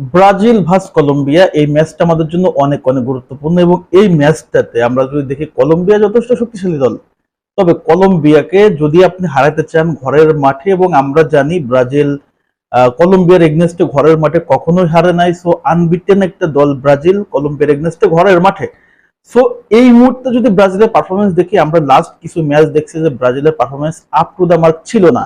Brazil ভাস Colombia, এই ম্যাচটা আমাদের জন্য অনেক অনেক গুরুত্বপূর্ণ এবং এই ম্যাচটাতে আমরা যদি দেখি, কলম্বিয়া যথেষ্ট শক্তিশালী দল। তবে কলম্বিয়াকে যদি আপনি হারাতে চান ঘরের মাঠে, এবং আমরা জানি ব্রাজিল কলম্বিয়ার এগনেস্টে ঘরের মাঠে কখনোই হারে নাই সো আনবিটেন একটা দল ব্রাজিল, কলম্বিয়ার এগনেস্টে ঘরের মাঠে। সো এই মুহূর্তে যদি ব্রাজিলের পারফরমেন্স দেখি, আমরা লাস্ট কিছু ম্যাচ দেখছি যে ব্রাজিলের performance up to the mark ছিল না।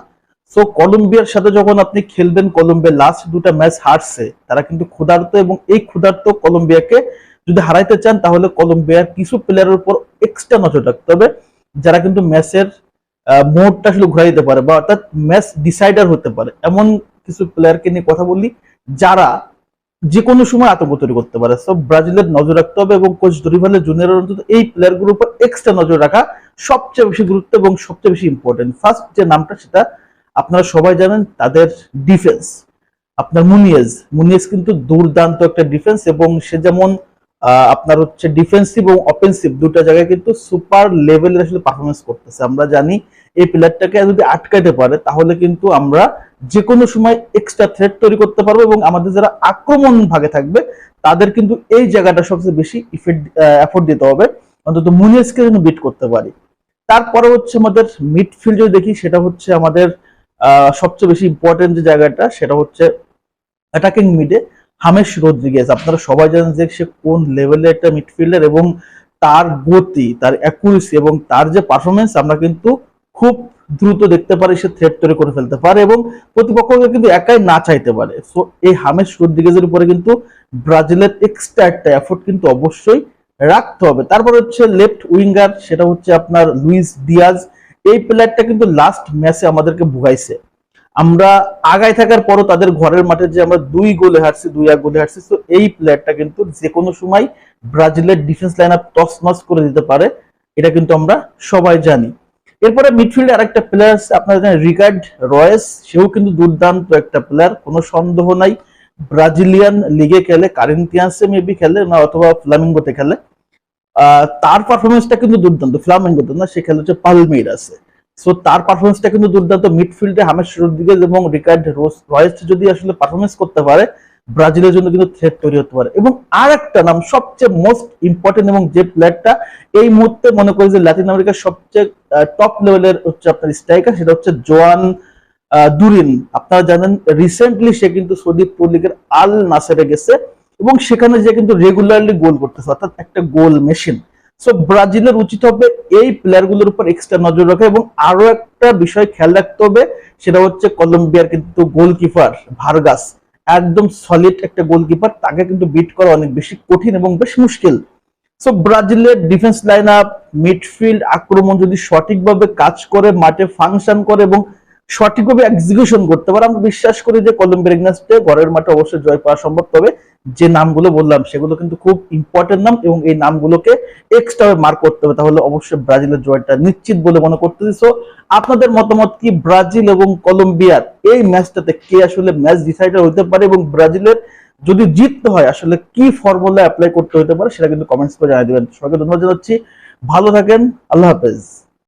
সো কলম্বিয়ার সাথে যখন আপনি খেলবেন কলম্বিয়া লাস্ট দুটা ম্যাচ হারছে, তারা কিন্তু ক্ষুধার্ত এবং এই ক্ষুধার্ত কলম্বিয়াকে যদি হারাইতে চান, তাহলে কলম্বিয়ার কিছু প্লেয়ারের উপর এক্সট্রা নজর রাখতে হবে, যারা কিন্তু ম্যাচের মোডটা আসলে ঘুরাই দিতে পারে বা অর্থাৎ ম্যাচ ডিসাইডার হতে পারে। এমন কিছু প্লেয়ারকে নিয়ে কথা বললি যারা যে কোনো সময় আতঙ্ক তৈরি করতে পারে। সব ব্রাজিলের নজর রাখতে হবে এবং কোচ দরিভালের জুনিয়র অন্তত এই প্লেয়ারগুলোর উপর এক্সট্রা নজর রাখা সবচেয়ে বেশি গুরুত্ব এবং সবচেয়ে বেশি ইম্পর্টেন্ট ফার্স্ট যে নামটা, সেটা আপনারা সবাই জানেন তাদের ডিফেন্স আপনার মুনিয়েজ মুনিয়েজ কিন্তু দুর্দান্ত একটা ডিফেন্স এবং সে যেমন আপনার হচ্ছে ডিফেন্সিভ এবং অফেন্সিভ দুটো জায়গায় কিন্তু সুপার লেভেলের আসলে পারফরমেন্স করতেছে। আমরা জানি এই প্লেয়ারটাকে যদি আটকাইতে পারে, তাহলে কিন্তু আমরা যে কোনো সময় এক্সট্রা থ্রেট তৈরি করতে পারব এবং আমাদের যারা আক্রমণ ভাগে থাকবে, তাদের কিন্তু এই জায়গাটা সবচেয়ে বেশি ইফেক্ট এফোর্ট দিতে হবে। অন্তত মুনিয়েজকে যেন বিট করতে পারি। তারপরে হচ্ছে আমাদের মিডফিল্ড যদি দেখি, সেটা হচ্ছে আমাদের সবচেয়ে বেশি ইম্পর্টেন্ট যে জায়গাটা সেটা হচ্ছে অ্যাটাকিং মিডে হামেশ রদ্রিগেজ। আপনারা সবাই জানেন যে সে কোন লেভেলের একটা মিডফিল্ডার এবং তার গতি, তার অ্যাকুরেসি এবং তার যে পারফরমেন্স আমরা কিন্তু খুব দ্রুত দেখতে পারি, সে থ্রেট তৈরি করে ফেলতে পারে এবং প্রতিপক্ষকে কিন্তু একাই না চাইতে পারে। সো এই হামেশ রদ্রিগেজের উপরে কিন্তু ব্রাজিলের এক্সট্রা একটা এফোর্ট কিন্তু অবশ্যই রাখতে হবে। তারপর হচ্ছে লেফট উইঙ্গার সেটা হচ্ছে আপনার লুইস দিয়াজ এই প্লেয়ারটা কিন্তু লাস্ট ম্যাচে আমাদেরকে ভুগাইছে। আমরা আগায় থাকার পরও তাদের ঘরের মাঠে যে আমরা দুই গোলে হারছি, দুই এক গোলে হারছি তো এই প্লেয়ারটা কিন্তু যে কোনো সময় ব্রাজিলের ডিফেন্স লাইন আপ তছনছ করে দিতে পারে, এটা কিন্তু আমরা সবাই জানি। এরপরে মিডফিল্ডে আরেকটা প্লেয়ার আছে, আপনারা জানেন রিকার্ড রয়েস, সেও কিন্তু দুর্দান্ত একটা প্লেয়ার কোনো সন্দেহ নাই। ব্রাজিলিয়ান লিগে খেলে কারেন্টিয়ান্সে মেবি খেলে না, অথবা ফ্লামিঙ্গোতে খেলে। তার পারফরমেন্সটা কিন্তু দুর্দান্ত ফ্লামিঙ্গোতে না, সে খেলে হচ্ছে পালমেইরাসে সো তার পারফরমেন্সটা কিন্তু দুর্দান্ত মিডফিল্ডে হামেশ রদ্রিগেজ এবং রিকার্ড রোস রয়েস যদি আসলে পারফরমেন্স করতে পারে, ব্রাজিলের জন্য কিন্তু থ্রেট তৈরি হতে পারে। এবং আর একটা নাম, সবচেয়ে মোস্ট ইম্পর্টেন্ট এবং যে প্লেয়ারটা এই মুহূর্তে মনে করি যে ল্যাটিন আমেরিকার সবচেয়ে টপ লেভেলের হচ্ছে আপনার স্ট্রাইকার সেটা হচ্ছে জোয়ান দুরিন আপনারা জানেন রিসেন্টলি সে কিন্তু সৌদি প্রো আল নাসেরে গেছে। এবং সেখানে যে কিন্তু রেগুলারলি গোল করতেছে, অর্থাৎ একটা গোল মেশিন সো ব্রাজিলের উচিত হবে এই প্লেয়ারগুলোর উপর এক্সট্রা নজর রাখা এবং আরও একটা বিষয় খেয়াল রাখতে হবে, সেটা হচ্ছে কলম্বিয়ার কিন্তু গোলকিপার ভার্গাস। একদম সলিড একটা গোলকিপার তাকে কিন্তু বিট করা অনেক বেশি কঠিন এবং বেশ মুশকিল। সো ব্রাজিলের ডিফেন্স লাইন আপ মিডফিল্ড আক্রমণ যদি সঠিকভাবে কাজ করে, মাঠে ফাংশন করে এবং সঠিকভাবে এক্সিকিউশন করতে পারে, আমরা বিশ্বাস করি যে কলম্বিয়ার এগনেস্টে ঘরের মাঠে অবশ্যই জয় পাওয়া সম্ভব। তবে যে নামগুলো বললাম, সেগুলো কিন্তু খুব ইম্পর্টেন্ট নাম এবং এই নামগুলোকে এক্সট্রা মার্ক করতে হবে। তাহলে অবশ্যই ব্রাজিলের জয়টা নিশ্চিত বলে মনে করতেছি। সো আপনাদের মতামত কি? ব্রাজিল এবং কলম্বিয়ার এই ম্যাচটাতে কে আসলে ম্যাচ ডিসাইডার হতে পারে এবং ব্রাজিলের যদি জিততে হয়, আসলে কি ফর্মুলা অ্যাপ্লাই করতে হতে পারে, সেটা কিন্তু কমেন্টস করে জানিয়ে দিবেন। সবাইকে ধন্যবাদ জানাচ্ছি। ভালো থাকেন। আল্লাহ হাফেজ।